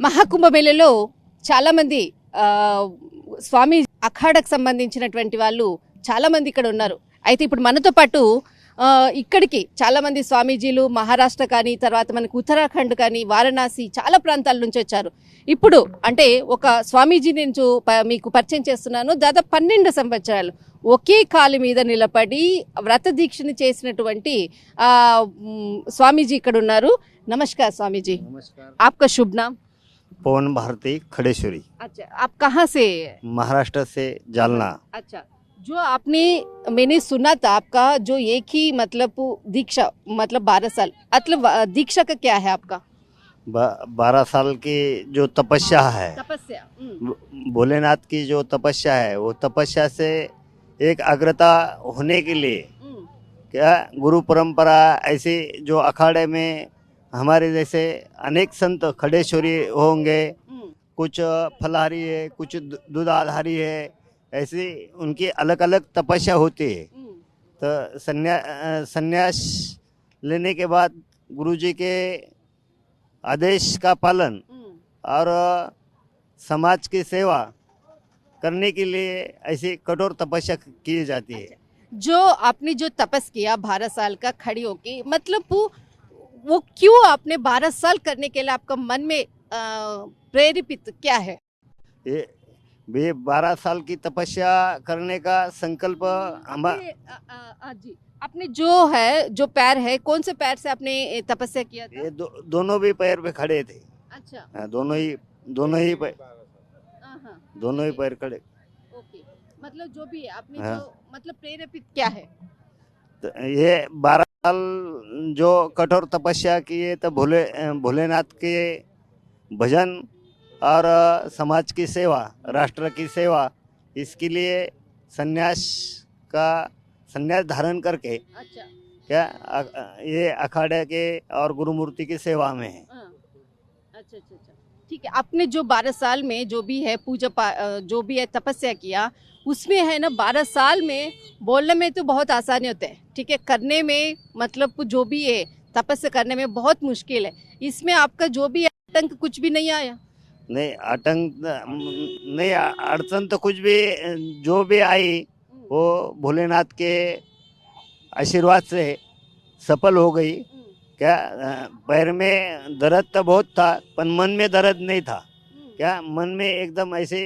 మహాకుంభమేళలో చాలామంది స్వామి అఖాడకు సంబంధించినటువంటి వాళ్ళు చాలామంది ఇక్కడ ఉన్నారు. అయితే ఇప్పుడు మనతో పాటు ఇక్కడికి చాలామంది స్వామీజీలు మహారాష్ట్ర కానీ తర్వాత మనకు ఉత్తరాఖండ్ కానీ వారణాసి చాలా ప్రాంతాల నుంచి వచ్చారు. ఇప్పుడు అంటే ఒక స్వామీజీ నేను మీకు పరిచయం చేస్తున్నాను. దాదాపు పన్నెండు సంవత్సరాలు ఒకే కాలు మీద నిలబడి వ్రత దీక్షను చేసినటువంటి స్వామీజీ ఇక్కడ ఉన్నారు. నమస్కార్ స్వామీజీ. ఆప్క శుభ్నాం पवन भारती खड़ेश्वरी। अच्छा आप कहाँ से महाराष्ट्र से जालना। अच्छा जो आपने मैंने सुना था आपका जो एक ही मतलब दीक्षा मतलब बारह साल मतलब दीक्षा का क्या है आपका? बारह साल की जो तपस्या है तपस्या हम्म, भोलेनाथ की जो तपस्या है वो तपस्या से एक अग्रता होने के लिए हम्म, क्या गुरु परंपरा ऐसे जो अखाड़े में हमारे जैसे अनेक संत खड़ेश्वरी होंगे हम्म, कुछ फलहारी है कुछ दूधाधारी है ऐसे उनकी अलग अलग तपस्या होती है। हम्म, तो संन्या संन्यास लेने के बाद गुरुजी के आदेश का पालन हम्म, और समाज की सेवा करने के लिए ऐसी कठोर तपस्या की जाती है। जो आपने जो तपस किया बारह साल का खड़ी होके मतलब वो क्यों आपने बारह साल करने के लिए आपका मन में प्रेरित क्या है? ये वे बारह साल की तपस्या करने का संकल्प जी आपने जो है जो पैर है कौन से पैर से आपने तपस्या किया था? ये दो, दोनों भी पैर पे खड़े थे। अच्छा। हाँ, दोनों ही दोनों ही पैर। हाँ, हाँ, दोनों ही पैर खड़े। ओके मतलब जो भी है आपने हाँ। जो मतलब प्रेरित क्या है? तो ये बारह साल जो कठोर तपस्या किए तो भोले भोलेनाथ के भजन और समाज की सेवा राष्ट्र की सेवा इसके लिए संन्यास का संन्यास धारण करके अच्छा। क्या अ- ये अखाड़े के और गुरुमूर्ति की सेवा में है। हाँ, अच्छा अच्छा अच्छा। ठीक है आपने जो बारह साल में जो भी है पूजा जो भी है तपस्या किया उसमें है ना बारह साल में बोलने में तो बहुत आसानी होता है ठीक है? करने में मतलब जो भी है तपस्या करने में बहुत मुश्किल है। इसमें आपका जो भी आतंक कुछ भी नहीं आया? नहीं आतंक नहीं अड़चन तो कुछ भी जो भी आई वो भोलेनाथ के आशीर्वाद से सफल हो गई। हम्म, क्या पैर में दर्द तो बहुत था पर मन में दर्द नहीं था। हम्म। क्या मन में एकदम ऐसे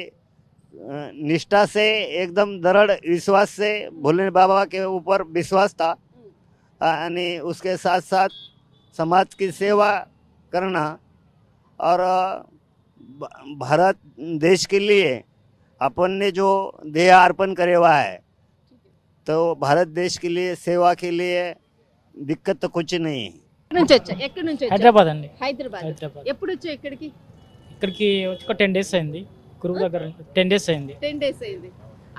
निष्ठा से एकदम दृढ़ विश्वास से भोले बाबा के ऊपर विश्वास था। हम्म। यानी उसके साथ साथ समाज की सेवा करना और भारत देश के लिए अपन ने जो देह अर्पण करे हुआ है। तो भारत देश के लिए सेवा के लिए दिक्कत तो कुछ नहीं है। నుంచి వచ్చా? ఎక్కడి నుంచి వచ్చా? హైదరాబాద్ అండి. హైదరాబాద్. హైదరాబాద్. ఎప్పుడు వచ్చా ఇక్కడికి? ఇక్కడికి వచ్చి ఒక టెన్ డేస్ అయింది. గురువు దగ్గర టెన్ డేస్ అయింది. టెన్ డేస్ అయింది.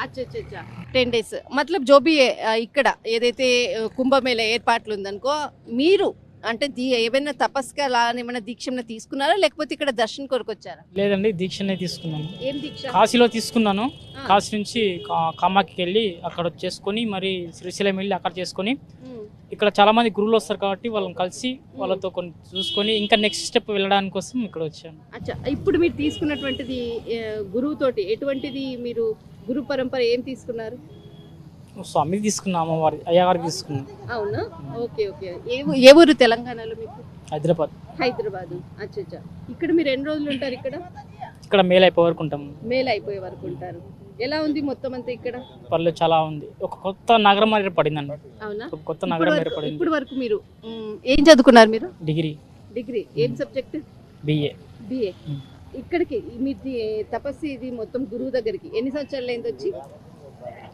అచ్చా అచ్చా అచ్చా. Ten days. మతలబ్ జో బి ఆ, ఇక్కడ ఏదైతే ఆ, కుంభమేళ ఏర్పాట్లు ఉందనుకో మీరు అంటే దీ ఏమైనా తపస్గా అలా ఏమైనా దీక్ష ఏమైనా తీసుకున్నారా? లేకపోతే ఇక్కడ దర్శనం కొరకు వచ్చారా? లేదండి దీక్షనే తీసుకున్నాను ఏం దీక్ష? కాశీలో తీసుకున్నాను. కాశీ నుంచి కా- కామాకి వెళ్ళి అక్కడ చేసుకొని మరి శ్రీశైలం వెళ్ళి అక్కడ చేసుకొని ఉమ్, ఇక్కడ చాలా మంది గురువులు వస్తారు కాబట్టి వాళ్ళని కలిసి వాళ్ళతో కొన్ని చూసుకొని ఇంకా నెక్స్ట్ స్టెప్ వెళ్ళడానికి కోసం ఇక్కడ వచ్చాను. అచ్చా ఇప్పుడు మీరు తీసుకున్నటువంటిది గురువుతోటి ఎటువంటిది మీరు గురు పరంపర ఏం తీసుకున్నారు? స్వామి తీసుకున్నాం అమ్మవారి అయ్యగారికి తీసుకున్నాం. అవునా? Okay okay. ఏ ఊరు తెలంగాణలో మీకు? హైదరాబాద్. హైదరాబాద్. అచ్చా అచ్చా ఇక్కడ మీరు ఎన్ని రోజులు ఉంటారు ఇక్కడ? ఇక్కడ మేలు అయిపోయే వరకు ఉంటాం. మేలు అయిపోయే వరకు ఉంటారు. ఎలా ఉంది మొత్తం అంతా ఇక్కడ? పర్లేదు చాలా ఉంది. ఒక కొత్త నగరం ఏర్పడిందండి అవునా? ఒక కొత్త నగరం ఏర్పడింది ఇప్పుడు వరకు మీరు మ్, ఏం చదువుకున్నారు మీరు? డిగ్రీ. డిగ్రీ. ఏం సబ్జెక్ట్? బిఏ. బిఏ. మ్. ఇక్కడికి మీ తపస్సు ఇది మొత్తం గురువు దగ్గరికి ఎన్ని సంవత్సరాలు అయింది వచ్చి?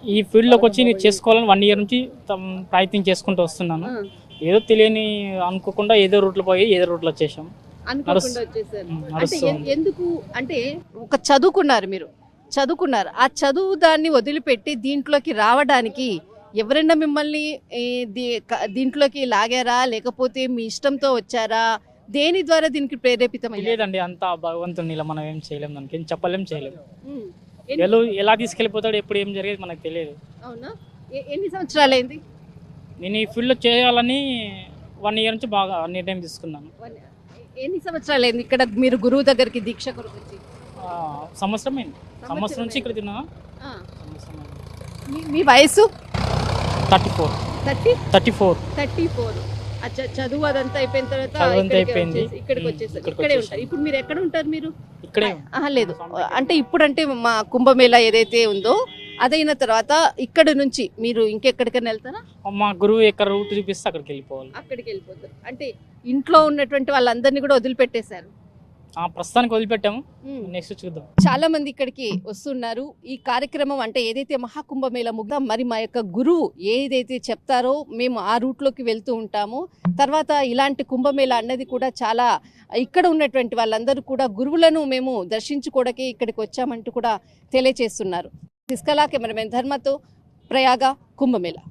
ఈ ఫీల్డ్లోకి వచ్చి నేను చేసుకోవాలని వన్ ఇయర్ నుంచి తమ్ ప్రయత్నం చేసుకుంటూ వస్తున్నాను. ఆ, ఏదో తెలియని అనుకోకుండా ఏదో రూట్లో పోయి ఏదో రూట్లో వచ్చేసాం. అనుకోకుండా వచ్చేసారు. ఉమ్, అంటే నడుస్తూ ఎన్- ఉంది. ఎందుకు అంటే ఒక చదువుకున్నారు మీరు. చదువుకున్నారు. ఆ చదువు దాన్ని వదిలిపెట్టి దీంట్లోకి రావడానికి ఎవరైనా మిమ్మల్ని దీంట్లోకి లాగారా? లేకపోతే మీ ఇష్టంతో వచ్చారా? దేని ద్వారా దీనికి ప్రేరేపితమయ్యారు? తెలియదండి. అంత భగవంతుని మనం ఏం చేయలేం దానికి. ఏం చెప్పలేం చేయలేం. ఉమ్. ఎన్ని- ఎలా ఎలా తీసుకెళ్ళిపోతాడు ఎప్పుడు ఏం జరిగేది మనకు తెలియదు. అవునా? ఎన్ని సంవత్సరాలు అయింది నేను ఈ ఫీల్డ్లో చేయాలని వన్ ఇయర్ నుంచి బాగా నిర్ణయం తీసుకున్నాను. ఎన్ని సంవత్సరాలు అయింది ఇక్కడ మీరు గురువు దగ్గరికి దీక్ష కొరకు వచ్చి. సంవత్సరం అయింది సంవత్సరం నుంచి ఇక్కడ తిన్నా మీ- వయసు? Thirty four. Thirty? Thirty four. Thirty four. అచ్చా చదువు అదంతా అయిపోయిన తర్వాత అయిపోయింది. ఇక్కడికి వచ్చేసారు. ఇక్కడే. ఉంటారు. ఇప్పుడు మీరు ఎక్కడ ఉంటారు మీరు? ఇక్కడే లేదు. అంటే ఇప్పుడంటే మా కుంభమేళా ఏదైతే ఉందో అదైన తర్వాత ఇక్కడ నుంచి మీరు ఇంకెక్కడికైనా వెళ్తారా? మా గురువు ఎక్కడ రూట్ చూపిస్తే అక్కడికి వెళ్ళిపోవాలి. అక్కడికి వెళ్ళిపోతారు. అంటే ఇంట్లో ఉన్నటువంటి వాళ్ళందరినీ కూడా వదిలిపెట్టేశారు. ప్రస్తుతానికి వదిలిపెట్టాము. నెక్స్ట్ చూద్దాం. చాలా మంది ఇక్కడికి వస్తున్నారు. ఈ కార్యక్రమం అంటే ఏదైతే మహాకుంభమేళ ముగ్ధ మరి మా యొక్క గురువు ఏదైతే చెప్తారో మేము ఆ రూట్లోకి వెళ్తూ ఉంటాము. తర్వాత ఇలాంటి కుంభమేళ అన్నది కూడా చాలా ఇక్కడ ఉన్నటువంటి వాళ్ళందరూ కూడా గురువులను మేము దర్శించుకోవడానికి ఇక్కడికి వచ్చామంటూ కూడా తెలియచేస్తున్నారు సిస్కలా కెమెరామెన్ ధర్మతో ప్రయాగ కుంభమేళ.